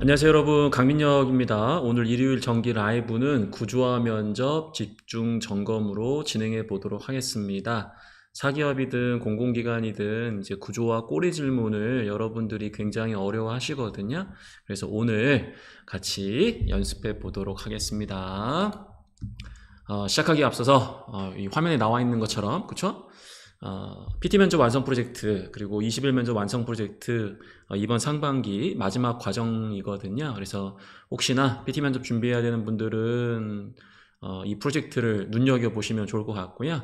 안녕하세요 여러분 강민혁입니다. 오늘 일요일 정기 라이브는 구조화 면접 집중 점검으로 진행해 보도록 하겠습니다. 사기업이든 공공기관이든 이제 구조화 꼬리 질문을 여러분들이 굉장히 어려워 하시거든요. 그래서 오늘 같이 연습해 보도록 하겠습니다. 어, 시작하기에 앞서서 어, 이 화면에 나와 있는 것처럼 그쵸? 어, PT 면접 완성 프로젝트 그리고 20일 면접 완성 프로젝트 어, 이번 상반기 마지막 과정이거든요. 그래서 혹시나 PT 면접 준비해야 되는 분들은 어, 이 프로젝트를 눈여겨 보시면 좋을 것 같고요.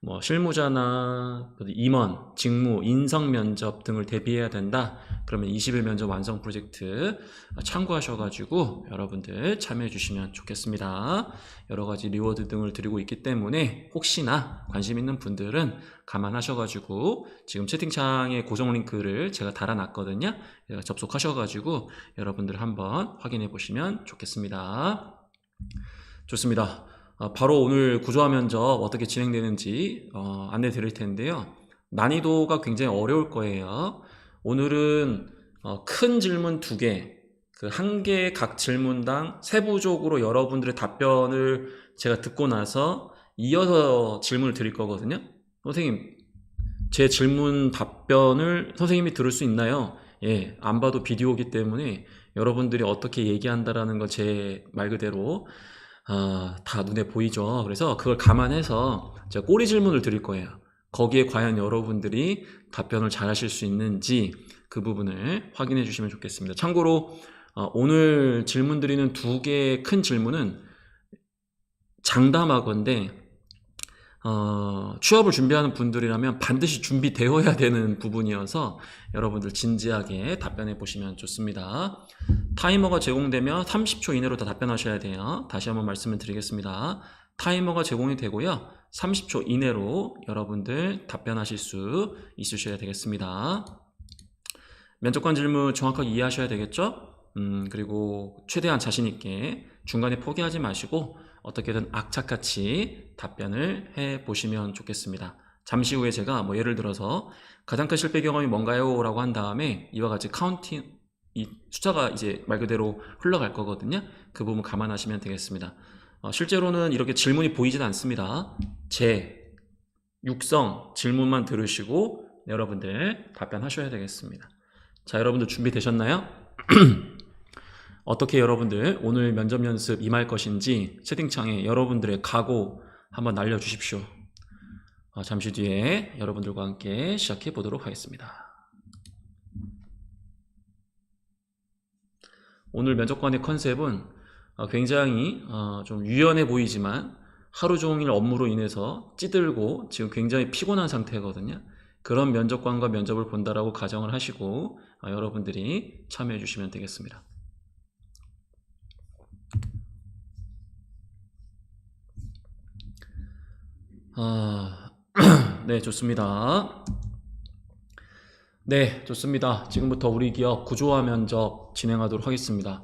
뭐 실무자나 임원, 직무, 인성 면접 등을 대비해야 된다. 그러면 20일 면접 완성 프로젝트 참고하셔가지고 여러분들 참여해 주시면 좋겠습니다. 여러 가지 리워드 등을 드리고 있기 때문에 혹시나 관심 있는 분들은 감안하셔가지고 지금 채팅창에 고정 링크를 제가 달아놨거든요. 접속하셔가지고 여러분들 한번 확인해 보시면 좋겠습니다. 좋습니다. 어, 바로 오늘 구조화 면접 어떻게 진행되는지 어, 안내 드릴 텐데요. 난이도가 굉장히 어려울 거예요. 오늘은 어, 큰 질문 두 개, 그 한 개 각 질문당 세부적으로 여러분들의 답변을 제가 듣고 나서 이어서 질문을 드릴 거거든요. 선생님, 제 질문 답변을 선생님이 들을 수 있나요? 예, 안 봐도 비디오기 때문에 여러분들이 어떻게 얘기한다라는 걸 제 말 그대로 아, 다 눈에 보이죠. 그래서 그걸 감안해서 제가 꼬리 질문을 드릴 거예요. 거기에 과연 여러분들이 답변을 잘 하실 수 있는지 그 부분을 확인해 주시면 좋겠습니다. 참고로 어, 오늘 질문 드리는 두 개의 큰 질문은 장담하건데 어, 취업을 준비하는 분들이라면 반드시 준비되어야 되는 부분이어서 여러분들 진지하게 답변해 보시면 좋습니다. 타이머가 제공되면 30초 이내로 다 답변하셔야 돼요. 다시 한번 말씀을 드리겠습니다. 타이머가 제공이 되고요. 30초 이내로 여러분들 답변하실 수 있으셔야 되겠습니다. 면접관 질문 정확하게 이해하셔야 되겠죠? 음, 그리고 최대한 자신있게 중간에 포기하지 마시고 어떻게든 악착같이 답변을 해 보시면 좋겠습니다. 잠시 후에 제가 뭐 예를 들어서 가장 큰 실패 경험이 뭔가요? 라고 한 다음에 이와 같이 카운팅, 이 숫자가 이제 말 그대로 흘러갈 거거든요. 그 부분 감안하시면 되겠습니다. 어, 실제로는 이렇게 질문이 보이진 않습니다. 제, 육성 질문만 들으시고 여러분들 답변하셔야 되겠습니다. 자, 여러분들 준비되셨나요? 어떻게 여러분들 오늘 면접 연습 임할 것인지 채팅창에 여러분들의 각오 한번 날려주십시오. 어, 잠시 뒤에 여러분들과 함께 시작해 보도록 하겠습니다. 오늘 면접관의 컨셉은 어, 굉장히 어, 좀 유연해 보이지만 하루 종일 업무로 인해서 찌들고 지금 굉장히 피곤한 상태거든요. 그런 면접관과 면접을 본다라고 가정을 하시고 어, 여러분들이 참여해 주시면 되겠습니다. 아, 네, 좋습니다. 네, 좋습니다. 지금부터 우리 기업 구조화 면접 진행하도록 하겠습니다.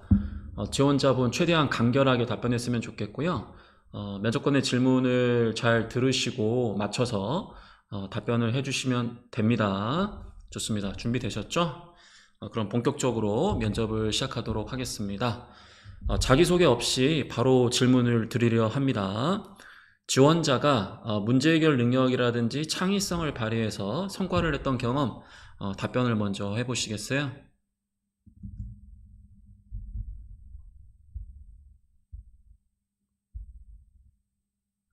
어, 지원자분 최대한 간결하게 답변했으면 좋겠고요. 어, 면접관의 질문을 잘 들으시고 맞춰서 어, 답변을 해주시면 됩니다. 좋습니다. 준비되셨죠? 어, 그럼 본격적으로 면접을 시작하도록 하겠습니다. 어, 자기소개 없이 바로 질문을 드리려 합니다. 지원자가 어, 문제 해결 능력이라든지 창의성을 발휘해서 성과를 냈던 경험, 어, 답변을 먼저 해보시겠어요?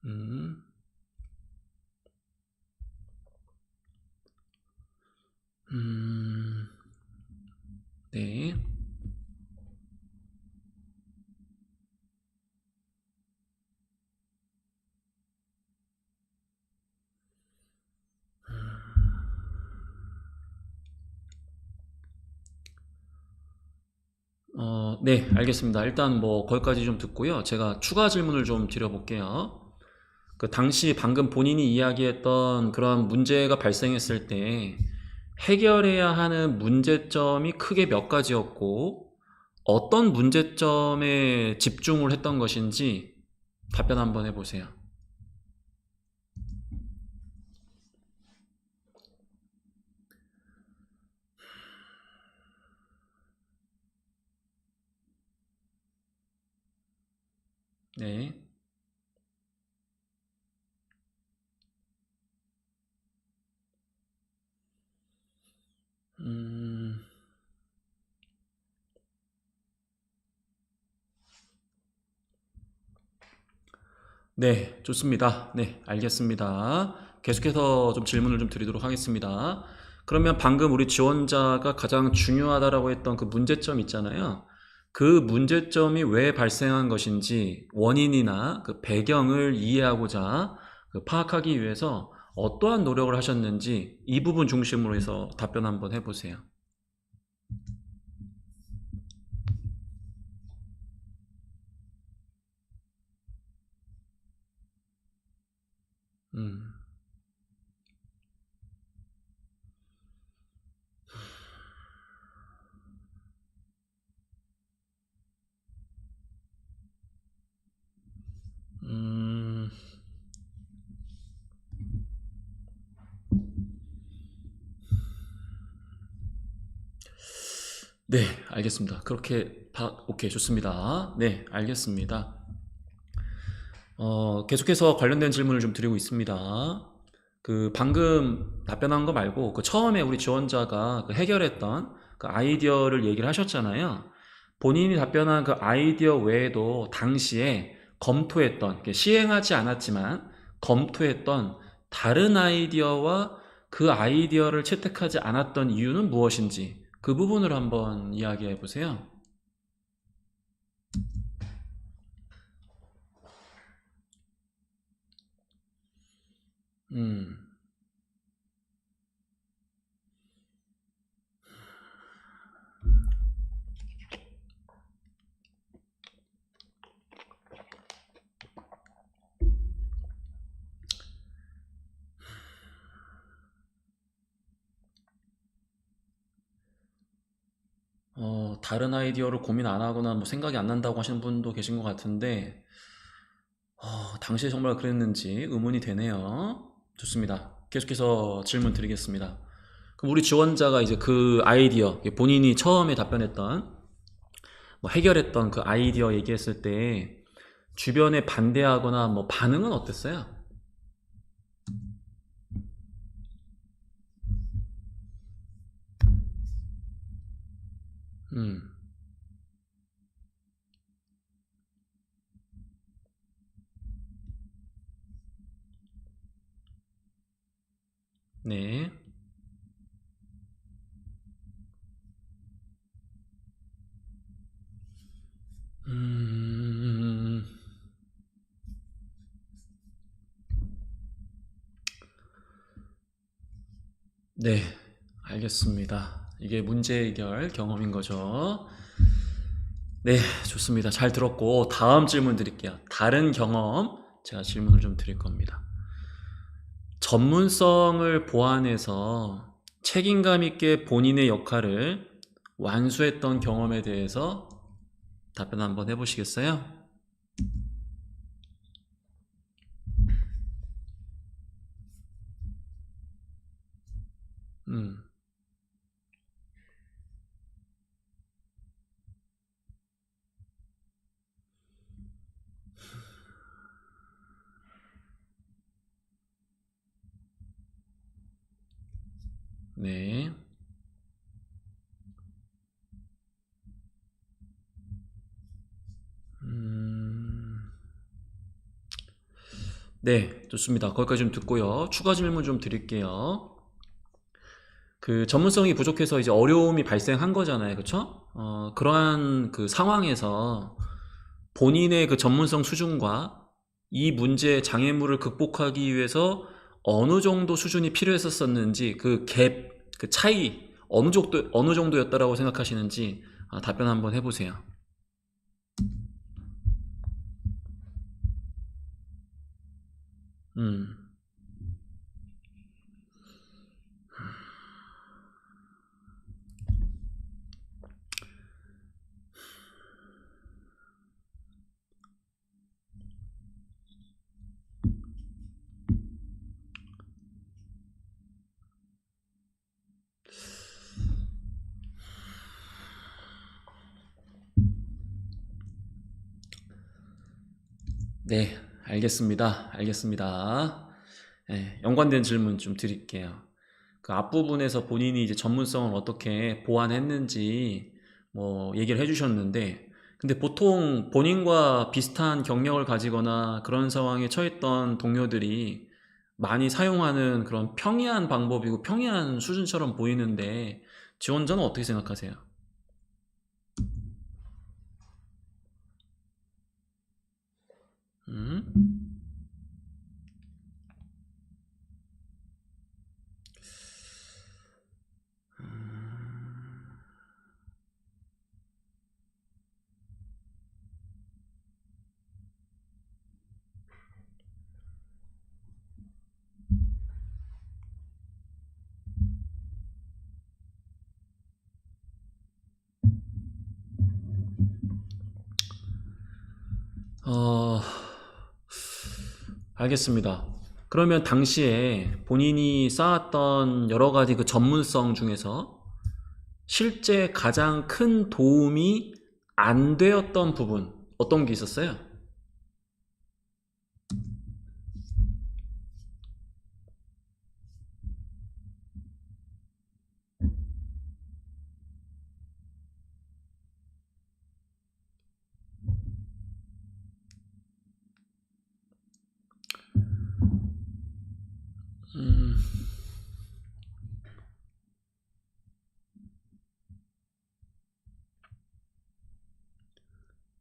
음, 음, 네. 어, 네, 알겠습니다. 일단 뭐 거기까지 좀 듣고요. 제가 추가 질문을 좀 드려볼게요. 그 당시 방금 본인이 이야기했던 그런 문제가 발생했을 때 해결해야 하는 문제점이 크게 몇 가지였고 어떤 문제점에 집중을 했던 것인지 답변 한번 해보세요. 네. 음, 네, 좋습니다. 네, 알겠습니다. 계속해서 좀 질문을 좀 드리도록 하겠습니다. 그러면 방금 우리 지원자가 가장 중요하다라고 했던 그 문제점 있잖아요. 그 문제점이 왜 발생한 것인지 원인이나 그 배경을 이해하고자 그 파악하기 위해서 어떠한 노력을 하셨는지 이 부분 중심으로 해서 답변 한번 해보세요. 음, 음, 네, 알겠습니다. 그렇게 바, 오케이, 좋습니다. 네, 알겠습니다. 어, 계속해서 관련된 질문을 좀 드리고 있습니다. 그 방금 답변한 거 말고 그 처음에 우리 지원자가 그 해결했던 그 아이디어를 얘기를 하셨잖아요. 본인이 답변한 그 아이디어 외에도 당시에 검토했던, 시행하지 않았지만 검토했던 다른 아이디어와 그 아이디어를 채택하지 않았던 이유는 무엇인지 그 부분을 한번 이야기해 보세요. 음, 어, 다른 아이디어를 고민 안 하거나 뭐 생각이 안 난다고 하시는 분도 계신 것 같은데, 어, 당시에 정말 그랬는지 의문이 되네요. 좋습니다. 계속해서 질문 드리겠습니다. 그럼 우리 지원자가 이제 그 아이디어, 본인이 처음에 답변했던, 뭐 해결했던 그 아이디어 얘기했을 때, 주변에 반대하거나 뭐 반응은 어땠어요? 음, 네. 음, 네, 알겠습니다. 이게 문제 해결 경험인 거죠. 네, 좋습니다. 잘 들었고, 다음 질문 드릴게요. 다른 경험, 제가 질문을 좀 드릴 겁니다. 전문성을 보완해서 책임감 있게 본인의 역할을 완수했던 경험에 대해서 답변 한번 해보시겠어요? 음, 네. 음, 네, 좋습니다. 거기까지 좀 듣고요. 추가 질문 좀 드릴게요. 그 전문성이 부족해서 이제 어려움이 발생한 거잖아요. 그쵸? 어, 그러한 그 상황에서 본인의 그 전문성 수준과 이 문제의 장애물을 극복하기 위해서 어느 정도 수준이 필요했었었는지 그 갭, 그 차이 어느 정도 어느 정도였다라고 생각하시는지 아, 답변 한번 해보세요. 음, 네, 알겠습니다. 알겠습니다. 네, 연관된 질문 좀 드릴게요. 그 앞부분에서 본인이 이제 전문성을 어떻게 보완했는지 뭐 얘기를 해주셨는데, 근데 보통 본인과 비슷한 경력을 가지거나 그런 상황에 처했던 동료들이 많이 사용하는 그런 평이한 방법이고 평이한 수준처럼 보이는데, 지원자는 어떻게 생각하세요? 음? 어, 알겠습니다. 그러면 당시에 본인이 쌓았던 여러 가지 그 전문성 중에서 실제 가장 큰 도움이 안 되었던 부분 어떤 게 있었어요? 음,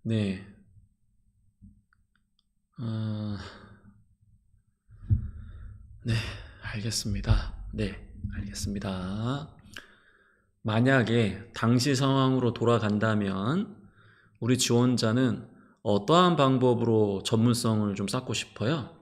네. 어, 네, 알겠습니다. 네, 알겠습니다. 만약에 당시 상황으로 돌아간다면 우리 지원자는 어떠한 방법으로 전문성을 좀 쌓고 싶어요?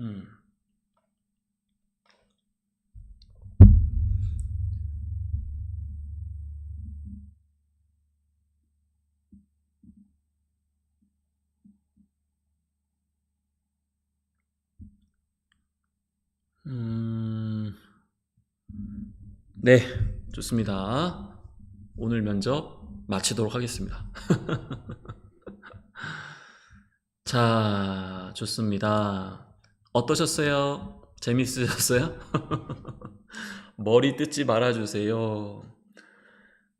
음, 음, 네, 좋습니다. 오늘 면접 마치도록 하겠습니다. 자, 좋습니다. 어떠셨어요? 재밌으셨어요? 머리 뜯지 말아주세요.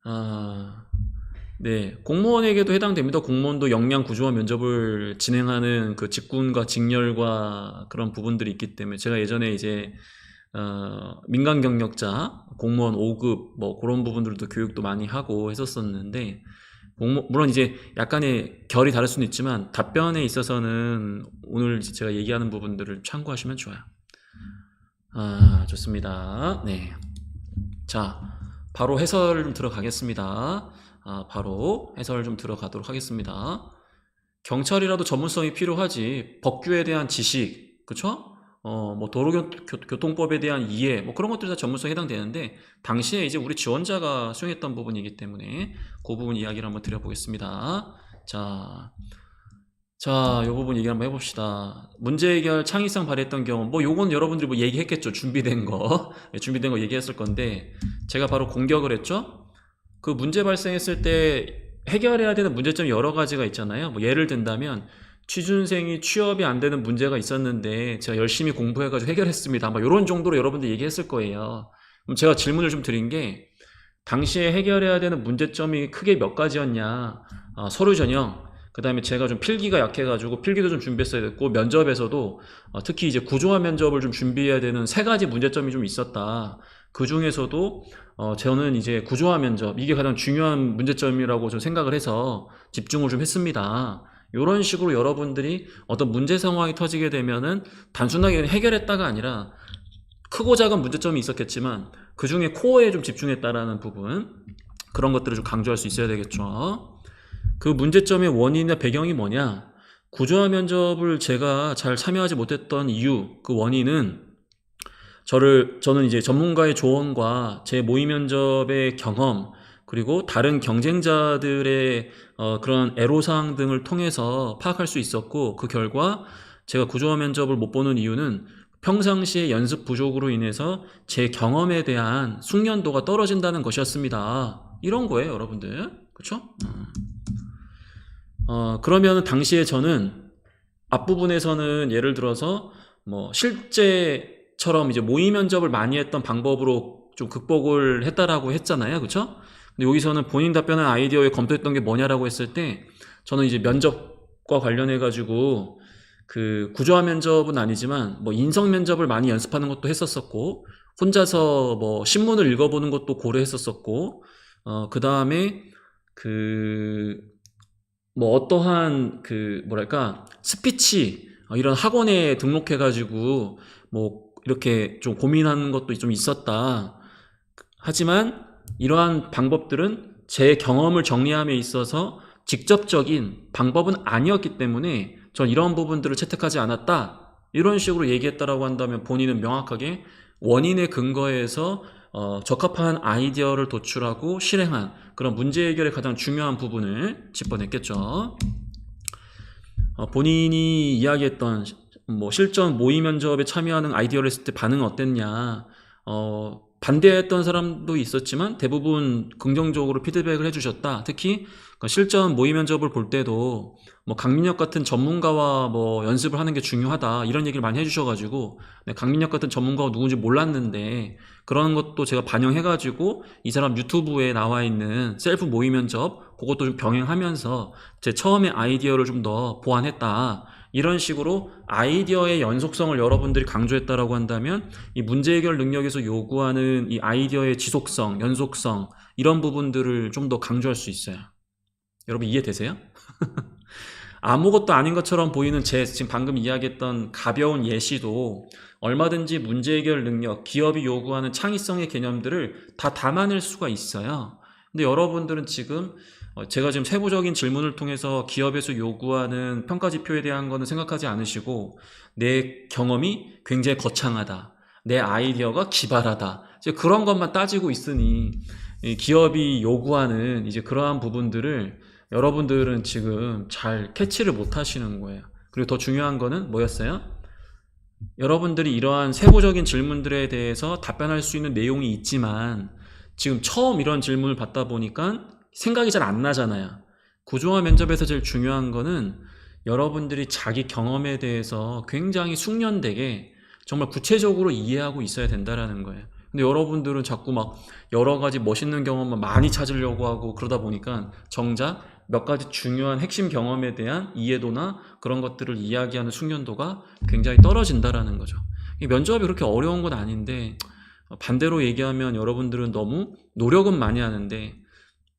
아, 네. 공무원에게도 해당됩니다. 공무원도 역량 구조화 면접을 진행하는 그 직군과 직렬과 그런 부분들이 있기 때문에 제가 예전에 이제 어, 민간 경력자, 공무원 5급 뭐 그런 부분들도 교육도 많이 하고 했었었는데 물론 이제 약간의 결이 다를 수는 있지만 답변에 있어서는 오늘 제가 얘기하는 부분들을 참고하시면 좋아요. 아, 좋습니다. 네. 자, 바로 해설 좀 들어가겠습니다. 아, 바로 해설 좀 들어가도록 하겠습니다. 경찰이라도 전문성이 필요하지. 법규에 대한 지식, 그쵸? 어, 뭐 도로교통법에 대한 이해, 뭐 그런 것들이 다 전문성에 해당되는데 당시에 이제 우리 지원자가 수행했던 부분이기 때문에 그 부분 이야기를 한번 드려보겠습니다. 자, 자, 요 부분 얘기 한번 해봅시다. 문제 해결 창의성 발휘했던 경우, 뭐 요건 여러분들이 뭐 얘기했겠죠. 준비된 거, 예, 준비된 거 얘기했을 건데 제가 바로 공격을 했죠. 그 문제 발생했을 때 해결해야 되는 문제점이 여러 가지가 있잖아요. 뭐 예를 든다면 취준생이 취업이 안 되는 문제가 있었는데 제가 열심히 공부해가지고 해결했습니다. 아마 이런 정도로 여러분들 얘기했을 거예요. 그럼 제가 질문을 좀 드린 게 당시에 해결해야 되는 문제점이 크게 몇 가지였냐? 아, 서류 전형. 그 다음에 제가 좀 필기가 약해가지고 필기도 좀 준비했어야 됐고 면접에서도 어, 특히 이제 구조화 면접을 좀 준비해야 되는 세 가지 문제점이 좀 있었다. 그 중에서도 어, 저는 이제 구조화 면접 이게 가장 중요한 문제점이라고 좀 생각을 해서 집중을 좀 했습니다. 이런 식으로 여러분들이 어떤 문제 상황이 터지게 되면은 단순하게 해결했다가 아니라 크고 작은 문제점이 있었겠지만 그 중에 코어에 좀 집중했다라는 부분 그런 것들을 좀 강조할 수 있어야 되겠죠. 그 문제점의 원인이나 배경이 뭐냐? 구조화 면접을 제가 잘 참여하지 못했던 이유, 그 원인은 저를 저는 이제 전문가의 조언과 제 모의 면접의 경험 그리고 다른 경쟁자들의 어, 그런 애로사항 등을 통해서 파악할 수 있었고 그 결과 제가 구조화 면접을 못 보는 이유는 평상시에 연습 부족으로 인해서 제 경험에 대한 숙련도가 떨어진다는 것이었습니다. 이런 거예요, 여러분들. 그렇죠? 어, 그러면 당시에 저는 앞부분에서는 예를 들어서 뭐 실제처럼 이제 모의 면접을 많이 했던 방법으로 좀 극복을 했다라고 했잖아요. 그렇죠? 근데 여기서는 본인 답변한 아이디어에 검토했던 게 뭐냐라고 했을 때 저는 이제 면접과 관련해 가지고 그 구조화 면접은 아니지만 뭐 인성 면접을 많이 연습하는 것도 했었었고 혼자서 뭐 신문을 읽어보는 것도 고려했었었고 어 그다음에 그 뭐 어떠한 그 뭐랄까 스피치 어, 이런 학원에 등록해 가지고 뭐 이렇게 좀 고민하는 것도 좀 있었다. 하지만 이러한 방법들은 제 경험을 정리함에 있어서 직접적인 방법은 아니었기 때문에 전 이런 부분들을 채택하지 않았다. 이런 식으로 얘기했다라고 한다면 본인은 명확하게 원인의 근거에서 어, 적합한 아이디어를 도출하고 실행한 그런 문제 해결의 가장 중요한 부분을 짚어냈겠죠. 어, 본인이 이야기했던 뭐 실전 모의 면접에 참여하는 아이디어를 했을 때 반응 어땠냐. 어, 반대했던 사람도 있었지만 대부분 긍정적으로 피드백을 해주셨다. 특히 그 실전 모의 면접을 볼 때도 뭐 강민혁 같은 전문가와 뭐 연습을 하는 게 중요하다 이런 얘기를 많이 해주셔가지고 네, 강민혁 같은 전문가가 누군지 몰랐는데 그런 것도 제가 반영해가지고 이 사람 유튜브에 나와 있는 셀프 모의 면접 그것도 좀 병행하면서 제 처음에 아이디어를 좀 더 보완했다. 이런 식으로 아이디어의 연속성을 여러분들이 강조했다라고 한다면 이 문제 해결 능력에서 요구하는 이 아이디어의 지속성, 연속성 이런 부분들을 좀 더 강조할 수 있어요. 여러분 이해되세요? 아무것도 아닌 것처럼 보이는 제 지금 방금 이야기했던 가벼운 예시도 얼마든지 문제 해결 능력, 기업이 요구하는 창의성의 개념들을 다 담아낼 수가 있어요. 근데 여러분들은 지금 어, 제가 지금 세부적인 질문을 통해서 기업에서 요구하는 평가 지표에 대한 거는 생각하지 않으시고 내 경험이 굉장히 거창하다. 내 아이디어가 기발하다. 이제 그런 것만 따지고 있으니 이 기업이 요구하는 이제 그러한 부분들을 여러분들은 지금 잘 캐치를 못 하시는 거예요. 그리고 더 중요한 거는 뭐였어요? 여러분들이 이러한 세부적인 질문들에 대해서 답변할 수 있는 내용이 있지만 지금 처음 이런 질문을 받다 보니까 생각이 잘 안 나잖아요. 구조화 면접에서 제일 중요한 거는 여러분들이 자기 경험에 대해서 굉장히 숙련되게 정말 구체적으로 이해하고 있어야 된다라는 거예요. 근데 여러분들은 자꾸 막 여러 가지 멋있는 경험만 많이 찾으려고 하고 그러다 보니까 정작 몇 가지 중요한 핵심 경험에 대한 이해도나 그런 것들을 이야기하는 숙련도가 굉장히 떨어진다라는 거죠. 이 면접이 그렇게 어려운 건 아닌데 반대로 얘기하면 여러분들은 너무 노력은 많이 하는데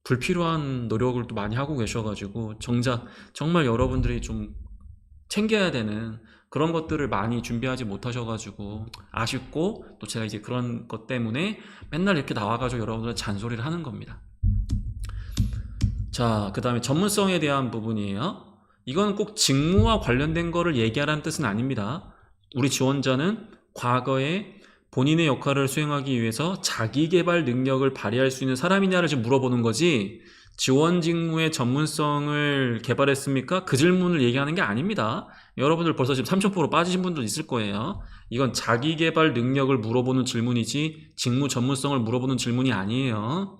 불필요한 노력을 또 많이 하고 계셔가지고 정작 정말 여러분들이 좀 챙겨야 되는 그런 것들을 많이 준비하지 못하셔가지고 아쉽고 또 제가 이제 그런 것 때문에 맨날 이렇게 나와가지고 여러분들 잔소리를 하는 겁니다. 자, 그 다음에 전문성에 대한 부분이에요. 이건 꼭 직무와 관련된 거를 얘기하라는 뜻은 아닙니다. 우리 지원자는 과거에 본인의 역할을 수행하기 위해서 자기 개발 능력을 발휘할 수 있는 사람이냐를 지금 물어보는 거지 지원 직무의 전문성을 개발했습니까? 그 질문을 얘기하는 게 아닙니다. 여러분들 벌써 지금 3000% 빠지신 분들 있을 거예요. 이건 자기 개발 능력을 물어보는 질문이지 직무 전문성을 물어보는 질문이 아니에요.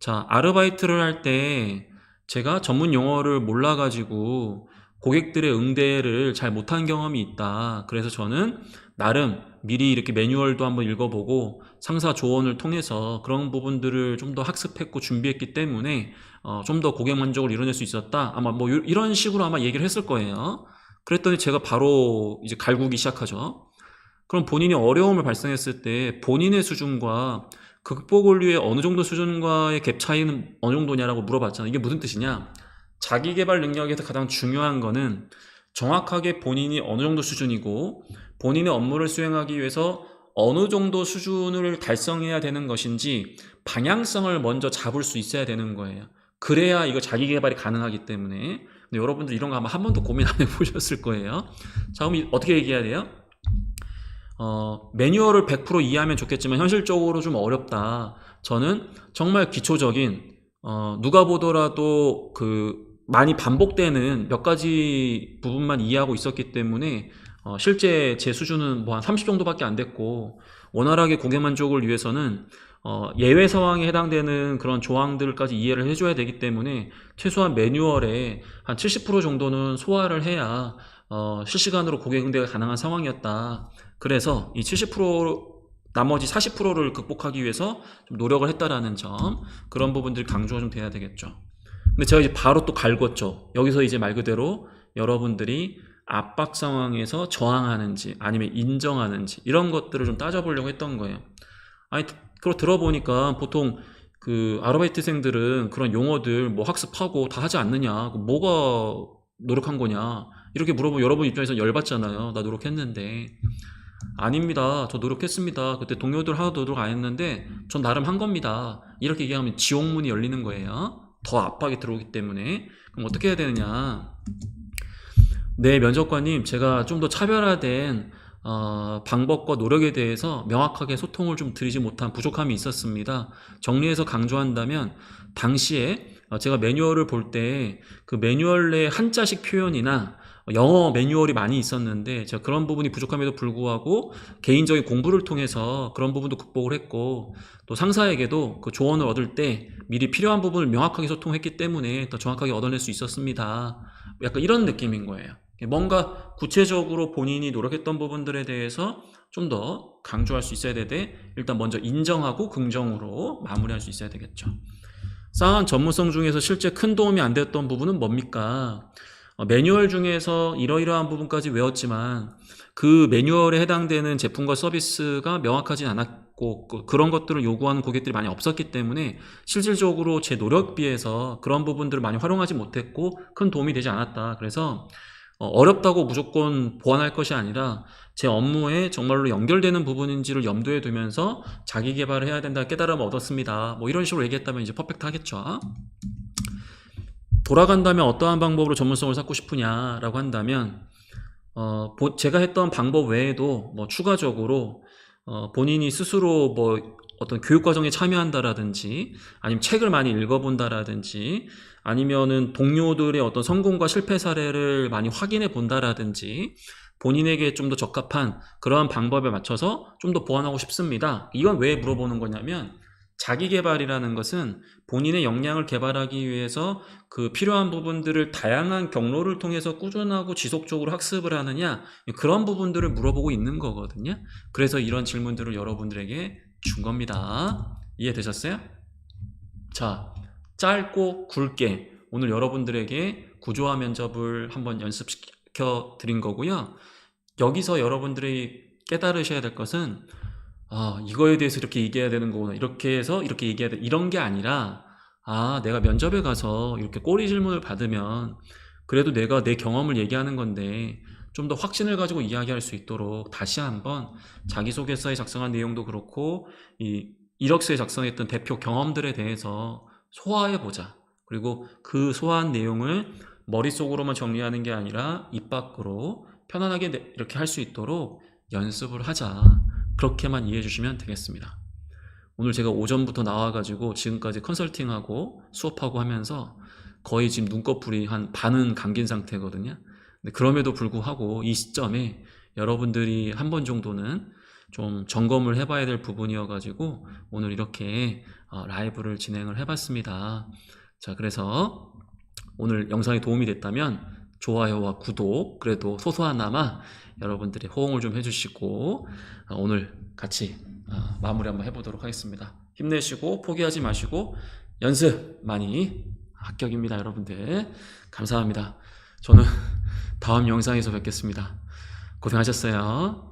자, 아르바이트를 할 때 제가 전문 용어를 몰라가지고 고객들의 응대를 잘 못한 경험이 있다. 그래서 저는 나름 미리 이렇게 매뉴얼도 한번 읽어보고 상사 조언을 통해서 그런 부분들을 좀 더 학습했고 준비했기 때문에 어, 좀 더 고객 만족을 이뤄낼 수 있었다. 아마 뭐 요- 이런 식으로 아마 얘기를 했을 거예요. 그랬더니 제가 바로 이제 갈구기 시작하죠. 그럼 본인이 어려움을 발생했을 때 본인의 수준과 극복을 위해 어느 정도 수준과의 갭 차이는 어느 정도냐라고 물어봤잖아요. 이게 무슨 뜻이냐? 자기 개발 능력에서 가장 중요한 거는 정확하게 본인이 어느 정도 수준이고 본인의 업무를 수행하기 위해서 어느 정도 수준을 달성해야 되는 것인지 방향성을 먼저 잡을 수 있어야 되는 거예요. 그래야 이거 자기 개발이 가능하기 때문에. 여러분들 이런 거 아마 한 번도 고민 안 해보셨을 거예요. 자, 그럼 이- 어떻게 얘기해야 돼요? 어, 매뉴얼을 100% 이해하면 좋겠지만 현실적으로 좀 어렵다. 저는 정말 기초적인 어, 누가 보더라도 그 많이 반복되는 몇 가지 부분만 이해하고 있었기 때문에 어, 실제 제 수준은 뭐 한 30 정도밖에 안 됐고 원활하게 고객 만족을 위해서는 어, 예외 상황에 해당되는 그런 조항들까지 이해를 해줘야 되기 때문에 최소한 매뉴얼에 한 70% 정도는 소화를 해야 어, 실시간으로 고객 응대가 가능한 상황이었다. 그래서 이 70% 나머지 40%를 극복하기 위해서 좀 노력을 했다라는 점 그런 부분들 강조가 좀 돼야 되겠죠. 근데 제가 이제 바로 또 갈궜죠. 여기서 이제 말 그대로 여러분들이 압박 상황에서 저항하는지 아니면 인정하는지 이런 것들을 좀 따져보려고 했던 거예요. 아니 그걸 들어보니까 보통 그 아르바이트생들은 그런 용어들 뭐 학습하고 다 하지 않느냐 그 뭐가 노력한 거냐 이렇게 물어보면 여러분 입장에서 열받잖아요. 나 노력했는데. 아닙니다. 저 노력했습니다. 그때 동료들 하나도 노력 안 했는데 전 나름 한 겁니다. 이렇게 얘기하면 지옥문이 열리는 거예요 더 압박이 들어오기 때문에 그럼 어떻게 해야 되느냐 네 면접관님 제가 좀 더 차별화된 어, 방법과 노력에 대해서 명확하게 소통을 좀 드리지 못한 부족함이 있었습니다. 정리해서 강조한다면 당시에 어, 제가 매뉴얼을 볼 때 그 매뉴얼 내 한자식 표현이나 영어 매뉴얼이 많이 있었는데 제가 그런 부분이 부족함에도 불구하고 개인적인 공부를 통해서 그런 부분도 극복을 했고 또 상사에게도 그 조언을 얻을 때 미리 필요한 부분을 명확하게 소통했기 때문에 더 정확하게 얻어낼 수 있었습니다. 약간 이런 느낌인 거예요. 뭔가 구체적으로 본인이 노력했던 부분들에 대해서 좀 더 강조할 수 있어야 되되 일단 먼저 인정하고 긍정으로 마무리할 수 있어야 되겠죠. 쌓은 전문성 중에서 실제 큰 도움이 안 됐던 부분은 뭡니까? 어, 매뉴얼 중에서 이러이러한 부분까지 외웠지만 그 매뉴얼에 해당되는 제품과 서비스가 명확하진 않았고 그- 그런 것들을 요구하는 고객들이 많이 없었기 때문에 실질적으로 제 노력 비해서 그런 부분들을 많이 활용하지 못했고 큰 도움이 되지 않았다. 그래서 어, 어렵다고 무조건 보완할 것이 아니라 제 업무에 정말로 연결되는 부분인지를 염두에 두면서 자기 개발을 해야 된다 깨달음을 얻었습니다. 뭐 이런 식으로 얘기했다면 이제 퍼펙트 하겠죠. 돌아간다면 어떠한 방법으로 전문성을 쌓고 싶으냐라고 한다면 어, 보- 제가 했던 방법 외에도 뭐 추가적으로 어, 본인이 스스로 뭐 어떤 교육 과정에 참여한다라든지 아니면 책을 많이 읽어본다라든지 아니면은 동료들의 어떤 성공과 실패 사례를 많이 확인해 본다라든지 본인에게 좀 더 적합한 그러한 방법에 맞춰서 좀 더 보완하고 싶습니다. 이건 왜 물어보는 거냐면 자기 개발이라는 것은 본인의 역량을 개발하기 위해서 그 필요한 부분들을 다양한 경로를 통해서 꾸준하고 지속적으로 학습을 하느냐 그런 부분들을 물어보고 있는 거거든요. 그래서 이런 질문들을 여러분들에게 준 겁니다. 이해되셨어요? 자, 짧고 굵게 오늘 여러분들에게 구조화 면접을 한번 연습시켜 드린 거고요. 여기서 여러분들이 깨달으셔야 될 것은 아, 이거에 대해서 이렇게 얘기해야 되는 거구나. 이렇게 해서 이렇게 얘기해야 돼. 이런 게 아니라 아, 내가 면접에 가서 이렇게 꼬리 질문을 받으면 그래도 내가 내 경험을 얘기하는 건데 좀 더 확신을 가지고 이야기할 수 있도록 다시 한번 자기소개서에 작성한 내용도 그렇고 이 이력서에 작성했던 대표 경험들에 대해서 소화해 보자. 그리고 그 소화한 내용을 머릿속으로만 정리하는 게 아니라 입 밖으로 편안하게 내- 이렇게 할 수 있도록 연습을 하자. 그렇게만 이해해 주시면 되겠습니다. 오늘 제가 오전부터 나와가지고 지금까지 컨설팅하고 수업하고 하면서 거의 지금 눈꺼풀이 한 반은 감긴 상태거든요. 근데 그럼에도 불구하고 이 시점에 여러분들이 한 번 정도는 좀 점검을 해봐야 될 부분이어가지고 오늘 이렇게 어, 라이브를 진행을 해봤습니다. 자, 그래서 오늘 영상이 도움이 됐다면 좋아요와 구독, 그래도 소소하나마 여러분들이 호응을 좀 해주시고 어, 오늘 같이 어, 마무리 한번 해보도록 하겠습니다. 힘내시고 포기하지 마시고 연습 많이 합격입니다, 여러분들. 감사합니다. 저는 다음 영상에서 뵙겠습니다. 고생하셨어요.